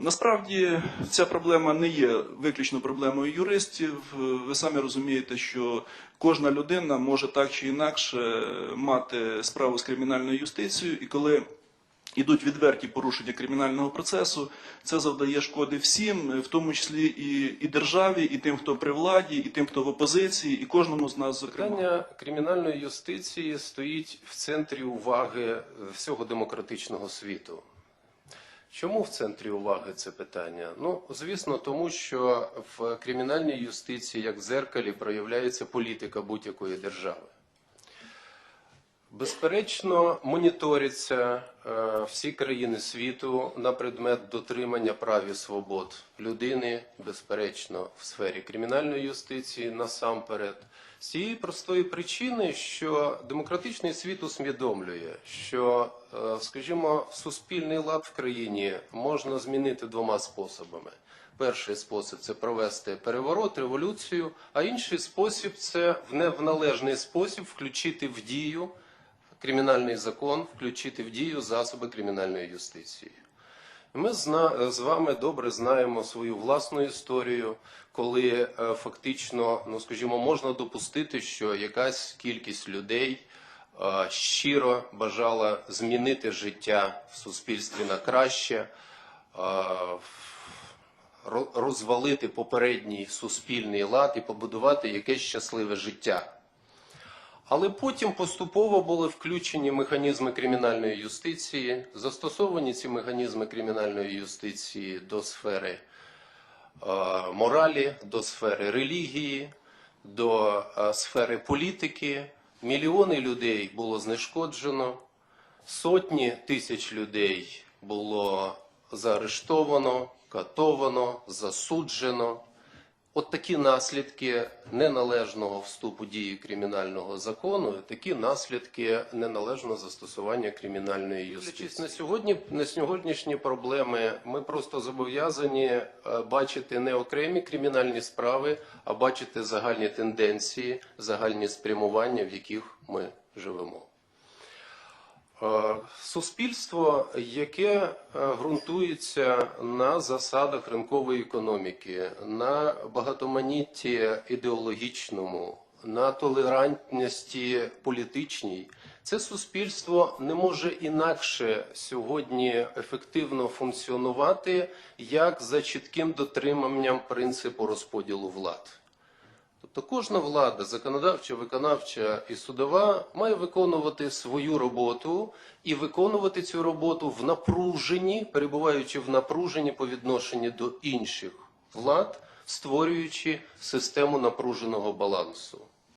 Насправді ця проблема не є виключно проблемою юристів. Ви самі розумієте, що кожна людина може так чи інакше мати справу з кримінальною юстицією, і коли Ідуть відверті порушення кримінального процесу, це завдає шкоди всім, в тому числі і, і державі, і тим, хто при владі, і тим, хто в опозиції, і кожному з нас зокрема. Питання кримінальної юстиції стоїть в центрі уваги всього демократичного світу. Чому в центрі уваги це питання? Ну, звісно, тому що в кримінальній юстиції, як в зеркалі, проявляється політика будь-якої держави. Безперечно, моніторяться е, всі країни світу на предмет дотримання прав і свобод людини, безперечно, в сфері кримінальної юстиції насамперед. З цієї простої причини, що демократичний світ усвідомлює, що, е, скажімо, суспільний лад в країні можна змінити двома способами. Перший спосіб це провести переворот, революцію, а інший спосіб це в не в належний спосіб включити в дію кримінальний закон, включити в дію засоби кримінальної юстиції. Ми з вами добре знаємо свою власну історію, коли е, фактично, ну скажімо, можна допустити, що якась кількість людей е, щиро бажала змінити життя в суспільстві на краще, е, розвалити попередній суспільний лад і побудувати якесь щасливе життя. Але потім поступово були включені механізми кримінальної юстиції, застосовані ці механізми кримінальної юстиції до сфери е, моралі, до сфери релігії, до е, сфери політики. Мільйони людей було знешкоджено, сотні тисяч людей було заарештовано, катовано, засуджено. От такі наслідки неналежного вступу дії кримінального закону, такі наслідки неналежного застосування кримінальної юстиції. На сьогодні на сьогоднішні проблеми ми просто зобов'язані е, бачити не окремі кримінальні справи, а бачити загальні тенденції, загальні спрямування, в яких ми живемо. Е, Суспільство, яке е, ґрунтується на засадах ринкової економіки, на багатоманітті ідеологічному, на толерантності політичній, це суспільство не може інакше сьогодні ефективно функціонувати, як за чітким дотриманням принципу розподілу влад. Тобто кожна влада, законодавча, виконавча і судова, має виконувати свою роботу і виконувати цю роботу в напруженні, перебуваючи в напруженні по відношенню до інших влад, створюючи систему напруженого балансу.